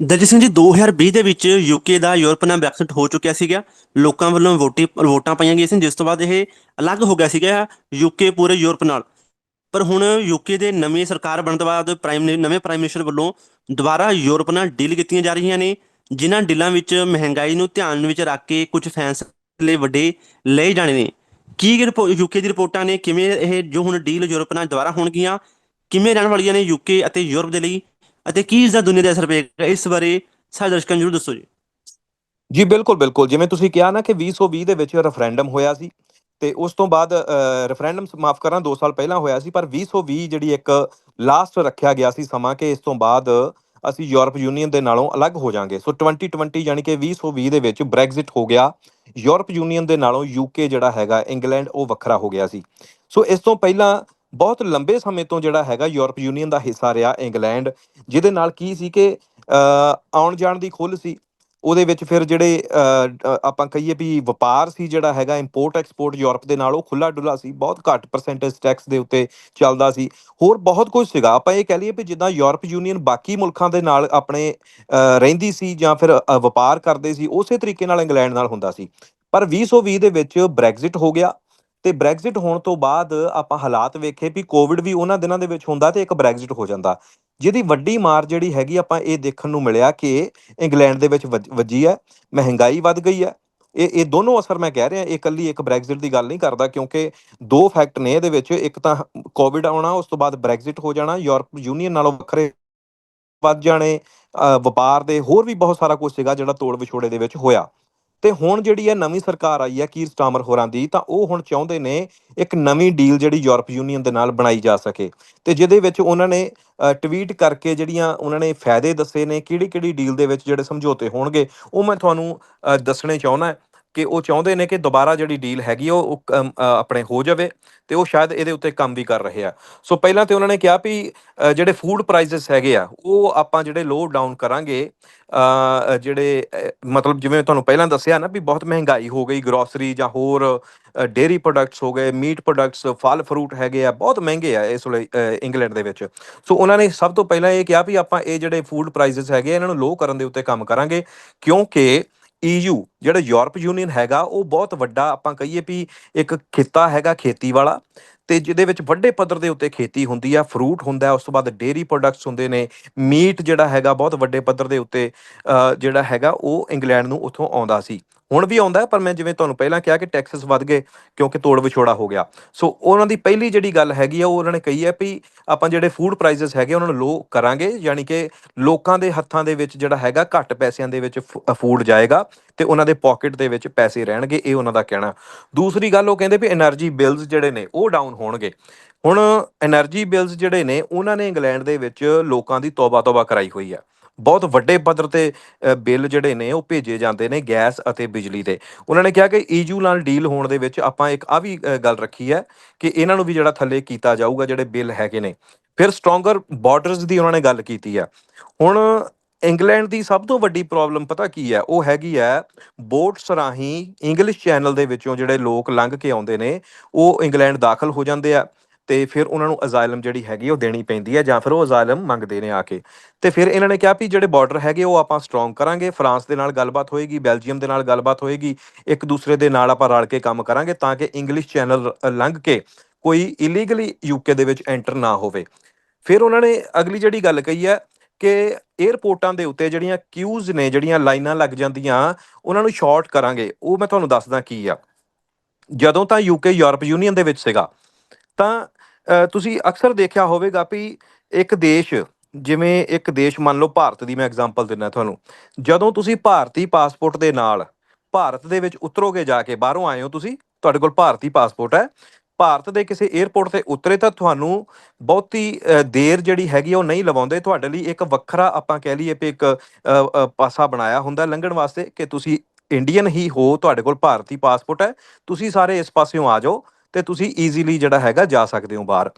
ਦਰਜੀਤ ਸਿੰਘ ਜੀ 2020 ਦੇ ਵਿੱਚ ਯੂਕੇ ਦਾ ਯੂਰਪ ਨਾਲ ਬ੍ਰੈਕਸਿਟ ਹੋ ਚੁੱਕਿਆ ਸੀਗਾ। ਲੋਕਾਂ ਵੱਲੋਂ ਵੋਟੀ, ਵੋਟਾਂ ਪਾਈਆਂ ਗਈਆਂ ਸੀ। ਜਿਸ ਤੋਂ ਬਾਅਦ ਇਹ ਅਲੱਗ ਹੋ ਗਿਆ ਸੀਗਾ ਯੂਕੇ ਪੂਰੇ ਯੂਰਪ ਨਾਲ। ਪਰ ਹੁਣ ਯੂਕੇ ਦੇ ਨਵੀਂ ਸਰਕਾਰ ਬਣਨ ਤੋਂ ਬਾਅਦ ਪ੍ਰਾਈਮ ਨਵੇਂ ਪ੍ਰਾਈਮ ਮਿਨਿਸਟਰ ਵੱਲੋਂ ਦੁਬਾਰਾ ਯੂਰਪ ਨਾਲ ਡੀਲ ਕੀਤੀਆਂ ਜਾ ਰਹੀਆਂ ਨੇ, ਜਿਨ੍ਹਾਂ ਡੀਲਾਂ ਵਿੱਚ ਮਹਿੰਗਾਈ ਨੂੰ ਧਿਆਨ ਵਿੱਚ ਰੱਖ ਕੇ ਕੁਝ ਫੈਸਲੇ ਵੱਡੇ ਲਏ ਜਾਣੇ ਨੇ। ਕੀ ਯੂਕੇ ਦੀ ਰਿਪੋਰਟਾਂ ਨੇ ਕਿਵੇਂ ਇਹ ਜੋ ਹੁਣ ਡੀਲ ਯੂਰਪ ਨਾਲ ਦੁਬਾਰਾ ਹੋਣਗੀਆਂ, ਕਿਵੇਂ ਰਹਿਣ ਵਾਲੀਆਂ ਨੇ ਯੂਕੇ ਅਤੇ ਯੂਰਪ ਦੇ ਲਈ? ਅਤੇ ਕੀ ਇਸ ਦਾ ਦੁਨੀਆ ਤੇ ਅਸਰ ਪਏਗਾ? ਇਸ ਬਾਰੇ ਸਾਡੇ ਦਰਸ਼ਕਾਂ ਨੂੰ ਜਰੂਰ ਦੱਸੋ ਜੀ। ਜੀ, ਬਿਲਕੁਲ ਬਿਲਕੁਲ। ਜਿਵੇਂ ਤੁਸੀਂ ਕਿਹਾ ਨਾ ਕਿ 2020 ਦੇ ਵਿੱਚ ਰੈਫਰੈਂਡਮ ਹੋਇਆ ਸੀ ਤੇ ਉਸ ਤੋਂ ਬਾਅਦ ਰੈਫਰੈਂਡਮ ਮਾਫ ਕਰਾਂ 2 ਸਾਲ ਪਹਿਲਾਂ ਹੋਇਆ ਸੀ, ਪਰ 2020 ਜਿਹੜੀ ਇੱਕ ਲਾਸਟ ਰੱਖਿਆ ਗਿਆ ਸੀ ਸਮਾਂ ਕਿ ਇਸ ਤੋਂ ਬਾਅਦ ਅਸੀਂ ਯੂਰਪ ਯੂਨੀਅਨ ਦੇ ਨਾਲੋਂ ਅਲੱਗ ਹੋ ਜਾਾਂਗੇ। ਸੋ 2020 ਯਾਨੀ ਕਿ 2020 ਦੇ ਵਿੱਚ ਬ੍ਰੈਗਜ਼ਿਟ ਹੋ ਗਿਆ। ਯੂਰਪ ਯੂਨੀਅਨ ਦੇ ਨਾਲੋਂ ਯੂਕੇ ਜਿਹੜਾ ਹੈਗਾ ਇੰਗਲੈਂਡ ਉਹ ਵੱਖਰਾ ਹੋ ਗਿਆ ਸੀ। ਸੋ ਇਸ ਤੋਂ ਪਹਿਲਾਂ ਬਹੁਤ ਲੰਬੇ ਸਮੇਂ ਤੋਂ ਜਿਹੜਾ ਹੈਗਾ ਯੂਰਪ ਯੂਨੀਅਨ ਦਾ ਹਿੱਸਾ ਰਿਹਾ ਇੰਗਲੈਂਡ, ਜਿਹਦੇ ਨਾਲ ਕੀ ਸੀ ਕਿ ਆਉਣ ਜਾਣ ਦੀ ਖੁੱਲ ਸੀ। ਉਹਦੇ ਵਿੱਚ ਫਿਰ ਜਿਹੜੇ ਆਪਾਂ ਕਹੀਏ ਵੀ ਵਪਾਰ ਸੀ ਜਿਹੜਾ ਹੈਗਾ ਇੰਪੋਰਟ ਐਕਸਪੋਰਟ ਯੂਰਪ ਦੇ ਨਾਲ ਉਹ ਖੁੱਲਾ ਡੁੱਲਾ ਸੀ, ਬਹੁਤ ਘੱਟ ਪਰਸੈਂਟੇਜ ਟੈਕਸ ਦੇ ਉੱਤੇ ਚੱਲਦਾ ਸੀ। ਹੋਰ ਬਹੁਤ ਕੁਝ ਸੀਗਾ। ਆਪਾਂ ਇਹ ਕਹਿ ਲਈਏ ਵੀ ਜਿੱਦਾਂ ਯੂਰਪ ਯੂਨੀਅਨ ਬਾਕੀ ਮੁਲਕਾਂ ਦੇ ਨਾਲ ਆਪਣੇ ਰਹਿੰਦੀ ਸੀ ਜਾਂ ਫਿਰ ਵਪਾਰ ਕਰਦੇ ਸੀ, ਉਸੇ ਤਰੀਕੇ ਨਾਲ ਇੰਗਲੈਂਡ ਨਾਲ ਹੁੰਦਾ ਸੀ। ਪਰ 2020 ਦੇ ਵਿੱਚ ਬ੍ਰੈਗਜ਼ਿਟ ਹੋ ਗਿਆ। ਤੇ ਬ੍ਰੈਗਜ਼ਿਟ ਹੋਣ ਤੋਂ ਬਾਅਦ ਆਪਾਂ ਹਾਲਾਤ ਵੇਖੇ ਵੀ ਕੋਵਿਡ ਵੀ ਉਹਨਾਂ ਦਿਨਾਂ ਦੇ ਵਿੱਚ ਹੁੰਦਾ ਤੇ ਇੱਕ ਬ੍ਰੈਗਜ਼ਿਟ ਹੋ ਜਾਂਦਾ। ਜਿਹਦੀ ਵੱਡੀ ਮਾਰ ਜਿਹੜੀ ਹੈਗੀ ਆਪਾਂ ਇਹ ਦੇਖਣ ਨੂੰ ਮਿਲਿਆ ਕਿ ਇੰਗਲੈਂਡ ਦੇ ਵਿੱਚ ਵੱਜੀ ਹੈ, ਮਹਿੰਗਾਈ ਵੱਧ ਗਈ ਹੈ। ਇਹ ਇਹ ਦੋਨੋਂ ਅਸਰ ਮੈਂ ਕਹਿ ਰਿਹਾ, ਇਹ ਇਕੱਲੀ ਇੱਕ ਬ੍ਰੈਗਜ਼ਿਟ ਦੀ ਗੱਲ ਨਹੀਂ ਕਰਦਾ ਕਿਉਂਕਿ ਦੋ ਫੈਕਟ ਨੇ ਇਹਦੇ ਵਿੱਚ, ਇੱਕ ਤਾਂ ਕੋਵਿਡ ਆਉਣਾ, ਉਸ ਤੋਂ ਬਾਅਦ ਬ੍ਰੈਗਜ਼ਿਟ ਹੋ ਜਾਣਾ, ਯੂਰਪ, ਯੂਨੀਅਨ ਨਾਲੋਂ ਵੱਖਰੇ ਵੱਧ ਜਾਣੇ ਵਪਾਰ ਦੇ ਹੋਰ ਵੀ ਬਹੁਤ ਸਾਰਾ ਕੁਝ ਸੀਗਾ ਜਿਹੜਾ ਤੋੜ ਵਿਛੋੜੇ ਦੇ ਵਿੱਚ ਹੋਇਆ। ਤੇ ਹੁਣ ਜਿਹੜੀ ਹੈ ਨਵੀਂ ਸਰਕਾਰ ਆਈ ਹੈ ਕੀਰ ਸਟਾਮਰ ਹੋਰਾਂ ਦੀ, ਤਾਂ ਉਹ ਹੁਣ ਚਾਹੁੰਦੇ ਨੇ ਇੱਕ ਨਵੀਂ ਡੀਲ ਜਿਹੜੀ ਯੂਰਪ ਯੂਨੀਅਨ ਦੇ ਨਾਲ ਬਣਾਈ ਜਾ ਸਕੇ। ਤੇ ਜਿਹਦੇ ਵਿੱਚ ਉਹਨਾਂ ਨੇ ਟਵੀਟ ਕਰਕੇ ਜਿਹੜੀਆਂ ਉਹਨਾਂ ਨੇ ਫਾਇਦੇ ਦੱਸੇ ਨੇ ਕਿਹੜੀ ਕਿਹੜੀ ਡੀਲ ਦੇ ਵਿੱਚ ਜਿਹੜੇ ਸਮਝੌਤੇ ਹੋਣਗੇ, ਉਹ ਮੈਂ ਤੁਹਾਨੂੰ ਦੱਸਣੇ ਚਾਹੁੰਦਾ ਕਿ ਉਹ ਚਾਹੁੰਦੇ ਨੇ ਕਿ ਦੁਬਾਰਾ ਜਿਹੜੀ ਡੀਲ ਹੈਗੀ ਉਹ ਆਪਣੇ ਹੋ ਜਾਵੇ ਤੇ ਉਹ ਸ਼ਾਇਦ ਇਹਦੇ ਉੱਤੇ ਕੰਮ ਵੀ ਕਰ ਰਹੇ ਆ। ਸੋ ਪਹਿਲਾਂ ਤੇ ਉਹਨਾਂ ਨੇ ਕਿਹਾ ਵੀ ਜਿਹੜੇ ਫੂਡ ਪ੍ਰਾਈਸਸ ਹੈਗੇ ਆ, ਉਹ ਆਪਾਂ ਜਿਹੜੇ ਲੋ ਡਾਊਨ ਕਰਾਂਗੇ ਜਿਹੜੇ ਮਤਲਬ ਜਿਵੇਂ ਤੁਹਾਨੂੰ ਪਹਿਲਾਂ ਦੱਸਿਆ ਨਾ ਵੀ ਬਹੁਤ ਮਹਿੰਗਾਈ ਹੋ ਗਈ ਗਰੋਸਰੀ ਜਾਂ ਹੋਰ ਡੇਰੀ ਪ੍ਰੋਡਕਟਸ ਹੋ ਗਏ ਮੀਟ ਪ੍ਰੋਡਕਟਸ ਫਲ ਫਰੂਟ ਹੈਗੇ ਆ, ਬਹੁਤ ਮਹਿੰਗੇ ਆ ਇਸ ਵੇਲੇ ਇੰਗਲੈਂਡ ਦੇ ਵਿੱਚ। ਸੋ ਉਹਨਾਂ ਨੇ ਸਭ ਤੋਂ ਪਹਿਲਾਂ ਇਹ ਕਿਹਾ ਵੀ ਆਪਾਂ ਇਹ ਜਿਹੜੇ ਫੂਡ ਪ੍ਰਾਈਸਸ ਹੈਗੇ ਇਹਨਾਂ ਨੂੰ ਲੋ ਕਰਨ ਦੇ ਉੱਤੇ ਕੰਮ ਕਰਾਂਗੇ, ਕਿਉਂਕਿ ਈਯੂ ਜਿਹੜਾ ਯੂਰਪ ਯੂਨੀਅਨ ਹੈਗਾ, ਉਹ ਬਹੁਤ ਵੱਡਾ ਆਪਾਂ ਕਹੀਏ ਵੀ ਇੱਕ ਖਿੱਤਾ ਹੈਗਾ ਖੇਤੀ ਵਾਲਾ ਤੇ ਜਿਹਦੇ ਵਿੱਚ ਵੱਡੇ ਪੱਧਰ ਦੇ ਉੱਤੇ ਖੇਤੀ ਹੁੰਦੀ ਆ, ਫਰੂਟ ਹੁੰਦਾ, ਉਸ ਤੋਂ ਬਾਅਦ ਡੇਰੀ ਪ੍ਰੋਡਕਟਸ ਹੁੰਦੇ ਨੇ, ਮੀਟ ਜਿਹੜਾ ਹੈਗਾ ਬਹੁਤ ਵੱਡੇ ਪੱਧਰ ਦੇ ਉੱਤੇ ਜਿਹੜਾ ਹੈਗਾ ਉਹ ਇੰਗਲੈਂਡ ਨੂੰ ਉੱਥੋਂ ਆਉਂਦਾ ਸੀ। ਹੁਣ ਵੀ ਆਉਂਦਾ ਪਰ ਮੈਂ ਜਿਵੇਂ ਤੁਹਾਨੂੰ ਪਹਿਲਾਂ ਕਿਹਾ ਕਿ ਟੈਕਸਸ ਵੱਧ ਗਏ ਕਿਉਂਕਿ ਤੋੜ ਵਿਛੋੜਾ ਹੋ ਗਿਆ। ਸੋ ਉਹਨਾਂ ਦੀ ਪਹਿਲੀ ਜਿਹੜੀ ਗੱਲ ਹੈਗੀ ਆ, ਉਹ ਉਹਨਾਂ ਨੇ ਕਹੀ ਹੈ ਵੀ ਆਪਾਂ ਜਿਹੜੇ ਫੂਡ ਪ੍ਰਾਈਸਸ ਹੈਗੇ, ਉਹਨਾਂ ਨੂੰ ਲੋ ਕਰਾਂਗੇ, ਯਾਨੀ ਕਿ ਲੋਕਾਂ ਦੇ ਹੱਥਾਂ ਦੇ ਵਿੱਚ ਜਿਹੜਾ ਹੈਗਾ, ਘੱਟ ਪੈਸਿਆਂ ਦੇ ਵਿੱਚ ਫੂਡ ਜਾਏਗਾ ਤੇ ਉਹਨਾਂ ਦੇ ਪਾਕਟ ਦੇ ਵਿੱਚ ਪੈਸੇ ਰਹਿਣਗੇ, ਇਹ ਉਹਨਾਂ ਦਾ ਕਹਿਣਾ। ਦੂਸਰੀ ਗੱਲ ਉਹ ਕਹਿੰਦੇ ਵੀ એનર્ਜੀ ਬਿਲਸ ਜਿਹੜੇ ਨੇ, ਉਹ ਡਾਊਨ ਹੋਣਗੇ। ਹੁਣ એનર્ਜੀ ਬਿਲਸ ਜਿਹੜੇ ਨੇ, ਉਹਨਾਂ ਨੇ ਇੰਗਲੈਂਡ ਦੇ ਵਿੱਚ ਲੋਕਾਂ ਦੀ ਤੌਬਾ ਤੌਬਾ ਕਰਾਈ ਹੋਈ ਆ। ਬਹੁਤ ਵੱਡੇ ਪੱਧਰ ਤੇ ਬਿੱਲ ਜਿਹੜੇ ਨੇ ਉਹ ਭੇਜੇ ਜਾਂਦੇ ਨੇ ਗੈਸ ਅਤੇ ਬਿਜਲੀ ਦੇ। ਉਹਨਾਂ ਨੇ ਕਿਹਾ ਕਿ ਈਯੂ ਨਾਲ ਡੀਲ ਹੋਣ ਦੇ ਵਿੱਚ ਆਪਾਂ ਇੱਕ ਆ ਵੀ ਗੱਲ ਰੱਖੀ ਹੈ ਕਿ ਇਹਨਾਂ ਨੂੰ ਵੀ ਜਿਹੜਾ ਥੱਲੇ ਕੀਤਾ ਜਾਊਗਾ ਜਿਹੜੇ ਬਿੱਲ ਹੈਗੇ ਨੇ। ਫਿਰ ਸਟਰੋਂਗਰ ਬਾਰਡਰਸ ਦੀ ਉਹਨਾਂ ਨੇ ਗੱਲ ਕੀਤੀ ਹੈ। ਹੁਣ ਇੰਗਲੈਂਡ ਦੀ ਸਭ ਤੋਂ ਵੱਡੀ ਪ੍ਰੋਬਲਮ ਪਤਾ ਕੀ ਹੈ? ਉਹ ਹੈਗੀ ਹੈ ਬੋਟਸ ਰਾਹੀਂ ਇੰਗਲਿਸ਼ ਚੈਨਲ ਦੇ ਵਿੱਚੋਂ ਜਿਹੜੇ ਲੋਕ ਲੰਘ ਕੇ ਆਉਂਦੇ ਨੇ, ਉਹ ਇੰਗਲੈਂਡ ਦਾਖਲ ਹੋ ਜਾਂਦੇ ਆ। ਤੇ ਫਿਰ ਉਹਨਾਂ ਨੂੰ ਅਜ਼ਾਇਲਮ ਜਿਹੜੀ ਹੈਗੀ ਉਹ ਦੇਣੀ ਪੈਂਦੀ ਹੈ ਜਾਂ ਫਿਰ ਉਹ ਅਜ਼ਾਇਲਮ ਮੰਗਦੇ ਨੇ ਆ ਕੇ। ਤੇ ਫਿਰ ਇਹਨਾਂ ਨੇ ਕਿਹਾ ਵੀ ਜਿਹੜੇ ਬਾਰਡਰ ਹੈਗੇ ਉਹ ਆਪਾਂ ਸਟਰੋਂਗ ਕਰਾਂਗੇ, ਫਰਾਂਸ ਦੇ ਨਾਲ ਗੱਲਬਾਤ ਹੋਏਗੀ, ਬੈਲਜੀਅਮ ਦੇ ਨਾਲ ਗੱਲਬਾਤ ਹੋਏਗੀ, ਇੱਕ ਦੂਸਰੇ ਦੇ ਨਾਲ ਆਪਾਂ ਰਲ ਕੇ ਕੰਮ ਕਰਾਂਗੇ ਤਾਂ ਕਿ ਇੰਗਲਿਸ਼ ਚੈਨਲ ਲੰਘ ਕੇ ਕੋਈ ਇਲੀਗਲੀ ਯੂਕੇ ਦੇ ਵਿੱਚ ਐਂਟਰ ਨਾ ਹੋਵੇ। ਫਿਰ ਉਹਨਾਂ ਨੇ ਅਗਲੀ ਜਿਹੜੀ ਗੱਲ ਕਹੀ ਹੈ ਕਿ 에어ਪੋਰਟਾਂ ਦੇ ਉੱਤੇ ਜਿਹੜੀਆਂ ਕਿਊਜ਼ ਨੇ, ਜਿਹੜੀਆਂ ਲਾਈਨਾਂ ਲੱਗ ਜਾਂਦੀਆਂ, ਉਹਨਾਂ ਨੂੰ ਸ਼ਾਰਟ ਕਰਾਂਗੇ। ਉਹ ਮੈਂ ਤੁਹਾਨੂੰ ਦੱਸਦਾ ਕੀ ਆ। ਜਦੋਂ ਤਾਂ ਯੂਕੇ ਯੂਰਪ ਯੂਨੀਅਨ ਦੇ ਵਿੱਚ ਸੀਗਾ, ਤਾਂ ਤੁਸੀਂ ਅਕਸਰ ਦੇਖਿਆ ਹੋਵੇਗਾ ਵੀ ਇੱਕ ਦੇਸ਼, ਜਿਵੇਂ ਇੱਕ ਦੇਸ਼ ਮੰਨ ਲਓ ਭਾਰਤ ਦੀ ਮੈਂ ਐਗਜ਼ਾਮਪਲ ਦਿੰਦਾ ਤੁਹਾਨੂੰ, ਜਦੋਂ ਤੁਸੀਂ ਭਾਰਤੀ ਪਾਸਪੋਰਟ ਦੇ ਨਾਲ ਭਾਰਤ ਦੇ ਵਿੱਚ ਉਤਰੋਗੇ ਜਾ ਕੇ, ਬਾਹਰੋਂ ਆਏ ਹੋ ਤੁਸੀਂ, ਤੁਹਾਡੇ ਕੋਲ ਭਾਰਤੀ ਪਾਸਪੋਰਟ ਹੈ, ਭਾਰਤ ਦੇ ਕਿਸੇ 에ਅਰਪੋਰਟ ਤੇ ਉਤਰੇ ਤਾਂ ਤੁਹਾਨੂੰ ਬਹੁਤੀ ਦੇਰ ਜਿਹੜੀ ਹੈਗੀ ਉਹ ਨਹੀਂ ਲਵਾਉਂਦੇ, ਤੁਹਾਡੇ ਲਈ ਇੱਕ ਵੱਖਰਾ ਆਪਾਂ ਕਹਿ ਲਈਏ ਵੀ ਇੱਕ ਪਾਸਾ ਬਣਾਇਆ ਹੁੰਦਾ ਲੰਘਣ ਵਾਸਤੇ ਕਿ ਤੁਸੀਂ ਇੰਡੀਅਨ ਹੀ ਹੋ, ਤੁਹਾਡੇ ਕੋਲ ਭਾਰਤੀ ਪਾਸਪੋਰਟ ਹੈ, ਤੁਸੀਂ ਸਾਰੇ ਇਸ ਪਾਸਿਓਂ ਆ ਜਾਓ ਤੇ ਤੁਸੀਂ ਈਜ਼ੀਲੀ ਜਿਹੜਾ ਹੈਗਾ ਜਾ ਸਕਦੇ ਹੋ ਬਾਹਰ।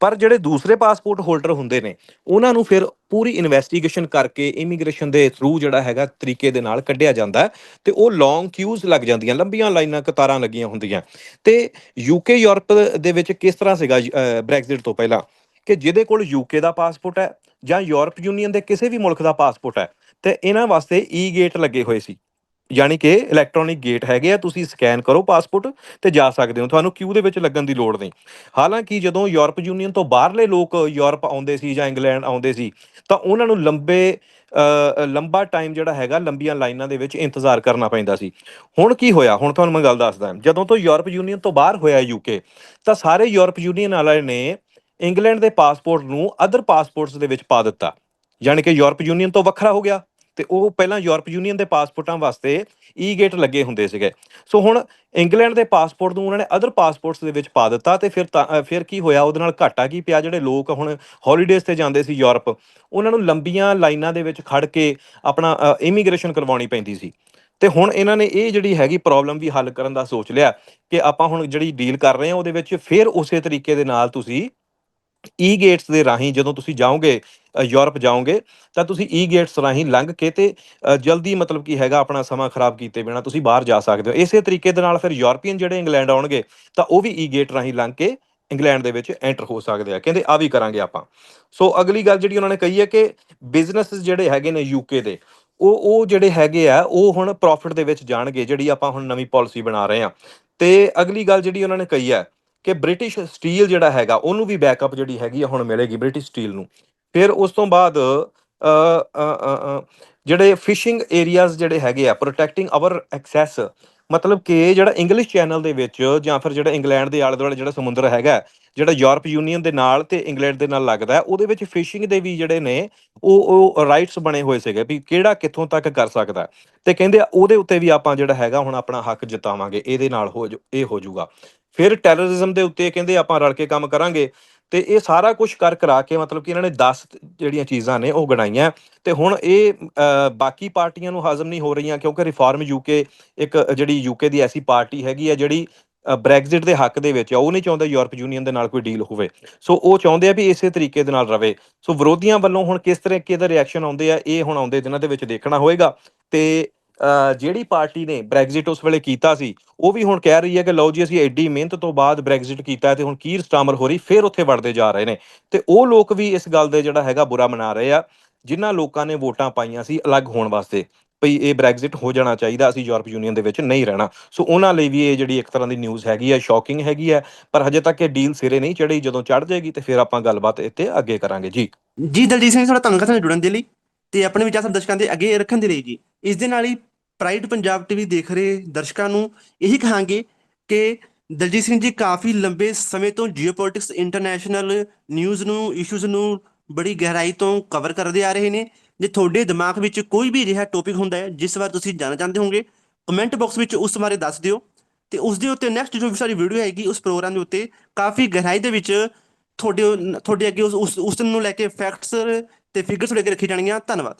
ਪਰ ਜਿਹੜੇ ਦੂਸਰੇ ਪਾਸਪੋਰਟ ਹੋਲਡਰ ਹੁੰਦੇ ਨੇ, ਉਹਨਾਂ ਨੂੰ ਫਿਰ ਪੂਰੀ ਇਨਵੈਸਟੀਗੇਸ਼ਨ ਕਰਕੇ ਇਮੀਗ੍ਰੇਸ਼ਨ ਦੇ ਥਰੂ ਜਿਹੜਾ ਹੈਗਾ ਤਰੀਕੇ ਦੇ ਨਾਲ ਕੱਢਿਆ ਜਾਂਦਾ ਤੇ ਉਹ ਲੌਂਗ ਕਿਊਜ਼ ਲੱਗ ਜਾਂਦੀਆਂ, ਲੰਬੀਆਂ ਲਾਈਨਾਂ ਕਤਾਰਾਂ ਲੱਗੀਆਂ ਹੁੰਦੀਆਂ। ਤੇ ਯੂਕੇ ਯੂਰਪ ਦੇ ਵਿੱਚ ਕਿਸ ਤਰ੍ਹਾਂ ਸੀਗਾ ਬ੍ਰੈਗਜ਼ਿਟ ਤੋਂ ਪਹਿਲਾਂ? ਕਿ ਜਿਹਦੇ ਕੋਲ ਯੂਕੇ ਦਾ ਪਾਸਪੋਰਟ ਹੈ ਜਾਂ ਯੂਰਪ ਯੂਨੀਅਨ ਦੇ ਕਿਸੇ ਵੀ ਮੁਲਕ ਦਾ ਪਾਸਪੋਰਟ ਹੈ, ਤੇ ਇਹਨਾਂ ਵਾਸਤੇ ਈ ਗੇਟ ਲੱਗੇ ਹੋਏ ਸੀ। ਯਾਨੀ ਕਿ ਇਲੈਕਟ੍ਰੋਨਿਕ ਗੇਟ ਹੈਗੇ ਆ, ਤੁਸੀਂ ਸਕੈਨ ਕਰੋ ਪਾਸਪੋਰਟ ਤੇ ਜਾ ਸਕਦੇ ਹੋ। ਤੁਹਾਨੂੰ ਕਿਊ ਦੇ ਵਿੱਚ ਲੱਗਣ ਦੀ ਲੋੜ ਨਹੀਂ। ਹਾਲਾਂਕਿ ਜਦੋਂ ਯੂਰਪ ਯੂਨੀਅਨ ਤੋਂ ਬਾਹਰਲੇ ਲੋਕ ਯੂਰਪ ਆਉਂਦੇ ਸੀ ਜਾਂ ਇੰਗਲੈਂਡ ਆਉਂਦੇ ਸੀ, ਤਾਂ ਉਹਨਾਂ ਨੂੰ ਲੰਬੇ ਲੰਬਾ ਟਾਈਮ ਜਿਹੜਾ ਹੈਗਾ, ਲੰਬੀਆਂ ਲਾਈਨਾਂ ਦੇ ਵਿੱਚ ਇੰਤਜ਼ਾਰ ਕਰਨਾ ਪੈਂਦਾ ਸੀ। ਹੁਣ ਕੀ ਹੋਇਆ? ਹੁਣ ਤੁਹਾਨੂੰ ਮੈਂ ਗੱਲ ਦੱਸਦਾ। ਜਦੋਂ ਤੋਂ ਯੂਰਪ ਯੂਨੀਅਨ ਤੋਂ ਬਾਹਰ ਹੋਇਆ ਯੂਕੇ ਤਾਂ ਸਾਰੇ ਯੂਰਪ ਯੂਨੀਅਨ ਵਾਲਿਆਂ ਨੇ ਇੰਗਲੈਂਡ ਦੇ ਪਾਸਪੋਰਟ ਨੂੰ ਅਦਰ ਪਾਸਪੋਰਟਸ ਦੇ ਵਿੱਚ ਪਾ ਦਿੱਤਾ। ਯਾਨੀ ਕਿ ਯੂਰਪ ਯੂਨੀਅਨ ਤੋਂ ਵੱਖਰਾ ਹੋ ਗਿਆ। ਤੇ ਉਹ ਪਹਿਲਾਂ ਯੂਰਪ ਯੂਨੀਅਨ ਦੇ ਪਾਸਪੋਰਟਾਂ ਵਾਸਤੇ ਈ ਗੇਟ ਲੱਗੇ ਹੁੰਦੇ ਸੀਗੇ। ਸੋ ਹੁਣ ਇੰਗਲੈਂਡ ਦੇ ਪਾਸਪੋਰਟ ਨੂੰ ਉਹਨਾਂ ਨੇ ਅਦਰ ਪਾਸਪੋਰਟਸ ਦੇ ਵਿੱਚ ਪਾ ਦਿੱਤਾ ਤੇ ਫਿਰ ਤਾਂ- ਫਿਰ ਕੀ ਹੋਇਆ? ਉਹਦੇ ਨਾਲ ਘਾਟਾ ਕੀ ਪਿਆ? ਜਿਹੜੇ ਲੋਕ ਹੁਣ ਹੌਲੀਡੇਜ਼ ਤੇ ਜਾਂਦੇ ਸੀ ਯੂਰਪ, ਉਹਨਾਂ ਨੂੰ ਲੰਬੀਆਂ ਲਾਈਨਾਂ ਦੇ ਵਿੱਚ ਖੜ ਕੇ ਆਪਣਾ ਇਮੀਗ੍ਰੇਸ਼ਨ ਕਰਵਾਉਣੀ ਪੈਂਦੀ ਸੀ। ਤੇ ਹੁਣ ਇਹਨਾਂ ਨੇ ਇਹ ਜਿਹੜੀ ਹੈਗੀ ਪ੍ਰੋਬਲਮ ਵੀ ਹੱਲ ਕਰਨ ਦਾ ਸੋਚ ਲਿਆ ਕਿ ਆਪਾਂ ਹੁਣ ਜਿਹੜੀ ਡੀਲ ਕਰ ਰਹੇ ਹਾਂ, ਉਹਦੇ ਵਿੱਚ ਫਿਰ ਉਸੇ ਤਰੀਕੇ ਦੇ ਨਾਲ ਤੁਸੀਂ ਈ ਗੇਟਸ ਦੇ ਰਾਹੀਂ ਜਦੋਂ ਤੁਸੀਂ ਜਾਓਗੇ ਯੂਰਪ ਜਾਓਗੇ, ਤਾਂ ਤੁਸੀਂ ਈ ਗੇਟਸ ਰਾਹੀਂ ਲੰਘ ਕੇ ਤੇ ਜਲਦੀ ਮਤਲਬ ਕੀ ਹੈਗਾ ਆਪਣਾ ਸਮਾਂ ਖਰਾਬ ਕੀਤੇ ਬਿਨਾ ਤੁਸੀਂ ਬਾਹਰ ਜਾ ਸਕਦੇ ਹੋ। ਇਸੇ ਤਰੀਕੇ ਦੇ ਨਾਲ ਫਿਰ ਯੂਰਪੀਅਨ ਜਿਹੜੇ ਇੰਗਲੈਂਡ ਆਉਣਗੇ, ਤਾਂ ਉਹ ਵੀ ਈ ਗੇਟ ਰਾਹੀਂ ਲੰਘ ਕੇ ਇੰਗਲੈਂਡ ਦੇ ਵਿੱਚ ਐਂਟਰ ਹੋ ਸਕਦੇ ਆ। ਕਹਿੰਦੇ ਆ ਵੀ ਕਰਾਂਗੇ ਆਪਾਂ। ਸੋ ਅਗਲੀ ਗੱਲ ਜਿਹੜੀ ਉਹਨਾਂ ਨੇ ਕਹੀ ਹੈ ਕਿ ਬਿਜ਼ਨਸ ਜਿਹੜੇ ਹੈਗੇ ਨੇ ਯੂਕੇ ਦੇ, ਉਹ ਉਹ ਜਿਹੜੇ ਹੈਗੇ ਆ, ਉਹ ਹੁਣ ਪ੍ਰੋਫਿਟ ਦੇ ਵਿੱਚ ਜਾਣਗੇ, ਜਿਹੜੀ ਆਪਾਂ ਹੁਣ ਨਵੀਂ ਪਾਲਿਸੀ ਬਣਾ ਰਹੇ ਆ ਤੇ ਅਗਲੀ ਗੱਲ ਜਿਹੜੀ ਉਹਨਾਂ ਨੇ ਕਹੀ ਹੈ ਕਿ ਬ੍ਰਿਟਿਸ਼ ਸਟੀਲ ਜਿਹੜਾ ਹੈਗਾ, ਉਹਨੂੰ ਵੀ ਬੈਕਅਪ ਜਿਹੜੀ ਹੈਗੀ ਆ ਹੁਣ ਮਿਲੇਗੀ ਬ੍ਰਿਟਿਸ਼ ਸਟੀਲ ਨੂੰ। ਫਿਰ ਉਸ ਤੋਂ ਬਾਅਦ ਜਿਹੜੇ ਫਿਸ਼ਿੰਗ ਏਰੀਆਜ਼ ਜਿਹੜੇ ਹੈਗੇ ਆ ਪ੍ਰੋਟੈਕਟਿੰਗ ਆਵਰ ਐਕਸੈਸ ਮਤਲਬ ਕਿ ਜਿਹੜਾ ਇੰਗਲਿਸ਼ ਚੈਨਲ ਦੇ ਵਿੱਚ ਜਾਂ ਫਿਰ ਜਿਹੜਾ ਇੰਗਲੈਂਡ ਦੇ ਆਲੇ ਦੁਆਲੇ ਜਿਹੜਾ ਸਮੁੰਦਰ ਹੈਗਾ, ਜਿਹੜਾ ਯੂਰਪ ਯੂਨੀਅਨ ਦੇ ਨਾਲ ਤੇ ਇੰਗਲੈਂਡ ਦੇ ਨਾਲ ਲੱਗਦਾ ਉਹਦੇ ਵਿੱਚ ਫਿਸ਼ਿੰਗ ਦੇ ਵੀ ਜਿਹੜੇ ਨੇ, ਉਹ ਉਹ ਰਾਈਟਸ ਬਣੇ ਹੋਏ ਸੀਗੇ ਵੀ ਕਿਹੜਾ ਕਿੱਥੋਂ ਤੱਕ ਕਰ ਸਕਦਾ ਹੈ। ਤੇ ਕਹਿੰਦੇ ਉਹਦੇ ਉੱਤੇ ਵੀ ਆਪਾਂ ਜਿਹੜਾ ਹੈਗਾ, ਹੁਣ ਆਪਣਾ ਹੱਕ ਜਿਤਾਵਾਂਗੇ, ਇਹਦੇ ਨਾਲ ਹੋ ਇਹ ਹੋ ਜਾਊਗਾ ਫਿਰ ਟੈਰਰਿਜ਼ਮ ਦੇ ਉੱਤੇ ਕਹਿੰਦੇ ਆਪਾਂ ਰਲ ਕੇ ਕੰਮ ਕਰਾਂਗੇ ਤੇ ਇਹ ਸਾਰਾ ਕੁਝ ਕਰ ਕਰਾ ਕੇ ਮਤਲਬ ਕਿ ਇਹਨਾਂ ਨੇ 10 ਜਿਹੜੀਆਂ ਚੀਜ਼ਾਂ ਨੇ ਉਹ ਗਣਾਈਆਂ। ਤੇ ਹੁਣ ਇਹ ਬਾਕੀ ਪਾਰਟੀਆਂ ਨੂੰ ਹਾਜ਼ਮ ਨਹੀਂ ਹੋ ਰਹੀਆਂ ਕਿਉਂਕਿ ਰਿਫਾਰਮ ਯੂਕੇ ਇੱਕ ਜਿਹੜੀ ਯੂਕੇ ਦੀ ਐਸੀ ਪਾਰਟੀ ਹੈਗੀ ਹੈ ਜਿਹੜੀ ਬ੍ਰੈਗਜ਼ਿਟ ਦੇ ਹੱਕ ਦੇ ਵਿੱਚ ਆ, ਉਹ ਨਹੀਂ ਚਾਹੁੰਦਾ ਯੂਰਪ ਯੂਨੀਅਨ ਦੇ ਨਾਲ ਕੋਈ ਡੀਲ ਹੋਵੇ। ਸੋ ਉਹ ਚਾਹੁੰਦੇ ਆ ਵੀ ਇਸੇ ਤਰੀਕੇ ਦੇ ਨਾਲ ਰਵੇ। ਸੋ ਵਿਰੋਧੀਆਂ ਵੱਲੋਂ ਹੁਣ ਕਿਸ ਤਰੀਕੇ ਦਾ ਰਿਐਕਸ਼ਨ ਆਉਂਦੇ ਆ, ਇਹ ਹੁਣ ਆਉਂਦੇ ਦਿਨਾਂ ਦੇ ਵਿੱਚ ਦੇਖਣਾ ਹੋਏਗਾ। ਤੇ ਜਿਹੜੀ ਪਾਰਟੀ ਨੇ ਬ੍ਰੈਗਜ਼ਿਟ ਉਸ ਵੇਲੇ ਕੀਤਾ ਸੀ, ਉਹ ਵੀ ਹੁਣ ਕਹਿ ਰਹੀ ਹੈ ਕਿ ਲਓ ਜੀ ਅਸੀਂ ਐਡੀ ਮਿਹਨਤ ਤੋਂ ਬਾਅਦ ਬ੍ਰੈਗਜ਼ਿਟ ਕੀਤਾ ਤੇ ਹੁਣ ਕੀਰ ਸਟਾਮਰ ਹੋ ਰਹੀ ਫਿਰ ਉੱਥੇ ਵੜਦੇ ਜਾ ਰਹੇ ਨੇ। ਤੇ ਉਹ ਲੋਕ ਵੀ ਇਸ ਗੱਲ ਦੇ ਜਿਹੜਾ ਹੈਗਾ ਬੁਰਾ ਮਨਾ ਰਹੇ ਆ, ਜਿਨ੍ਹਾਂ ਲੋਕਾਂ ਨੇ ਵੋਟਾਂ ਪਾਈਆਂ ਸੀ ਅਲੱਗ ਹੋਣ ਵਾਸਤੇ ਭਈ ਇਹ ਬ੍ਰੈਗਜ਼ਿਟ ਹੋ ਜਾਣਾ ਚਾਹੀਦਾ, ਅਸੀਂ ਯੂਰਪ ਯੂਨੀਅਨ ਦੇ ਵਿੱਚ ਨਹੀਂ ਰਹਿਣਾ। ਸੋ ਉਹਨਾਂ ਲਈ ਵੀ ਇਹ ਜਿਹੜੀ ਇੱਕ ਤਰ੍ਹਾਂ ਦੀ ਨਿਊਜ਼ ਹੈਗੀ ਹੈ ਸ਼ੌਕਿੰਗ ਹੈਗੀ ਹੈ, ਪਰ ਹਜੇ ਤੱਕ ਇਹ ਡੀਲ ਸਿਰੇ ਨਹੀਂ ਚੜੀ ਜਦੋਂ ਚੜ ਜਾਏਗੀ ਤੇ ਫਿਰ ਆਪਾਂ ਗੱਲਬਾਤ ਇੱਥੇ ਅੱਗੇ ਕਰਾਂਗੇ। ਜੀ। ਜੀ, ਦਲਜੀਤ ਸਿੰਘ, ਤੁਹਾਡਾ ਧੰਨਵਾਦ ਸਾਨੂੰ ਜੁੜਨ ਦੇ ਲਈ ਤੇ ਆਪਣੇ ਵਿਚਾਰ ਸਭ ਦਰਸ਼ਕਾਂ ਦੇ ਅੱਗੇ ਰੱਖਣ ਦੇ ਲਈ ਜੀ। ਇਸ ਦੇ ਨਾਲ ਹੀ ਪ੍ਰਾਈਡ ਪੰਜਾਬ ਟੀਵੀ ਦੇਖ ਰਹੇ ਦਰਸ਼ਕਾਂ ਨੂੰ ਇਹੀ ਕਹਾਂਗੇ ਕਿ ਦਲਜੀਤ ਸਿੰਘ ਜੀ ਕਾਫੀ ਲੰਬੇ ਸਮੇਂ ਤੋਂ ਜੀਓਪੋਲਿਟਿਕਸ ਇੰਟਰਨੈਸ਼ਨਲ ਨਿਊਜ਼ ਨੂੰ ਇਸ਼ੂਜ਼ ਨੂੰ ਬੜੀ ਗਹਿਰਾਈ ਤੋਂ ਕਵਰ ਕਰਦੇ ਆ ਰਹੇ ਨੇ। ਜੇ ਤੁਹਾਡੇ ਦਿਮਾਗ ਵਿੱਚ ਕੋਈ ਵੀ ਅਜਿਹਾ ਟੌਪਿਕ ਹੁੰਦਾ ਹੈ, ਜਿਸ ਬਾਰੇ ਤੁਸੀਂ ਜਾਣਨਾ ਚਾਹੁੰਦੇ ਹੋਗੇ ਕਮੈਂਟ ਬਾਕਸ ਵਿੱਚ ਉਸ ਬਾਰੇ ਦੱਸ ਦਿਓ ਤੇ ਉਸ ਦੇ ਉੱਤੇ ਨੈਕਸਟ ਜੋ ਵੀ ਸਾਡੀ ਵੀਡੀਓ ਆਏਗੀ, ਉਸ ਪ੍ਰੋਗਰਾਮ ਦੇ ਉੱਤੇ ਕਾਫੀ ਗਹਿਰਾਈ ਦੇ ਵਿੱਚ ਤੁਹਾਡੇ ਤੁਹਾਡੇ ਅੱਗੇ ਉਸ ਉਸ ਉਸ ਨੂੰ ਲੈ ਕੇ ਫੈਕਟਸ ਤੇ ਫਿਗਰਸ ਲੈ ਕੇ ਰੱਖੀ ਜਾਣਗੀਆਂ। ਧੰਨਵਾਦ।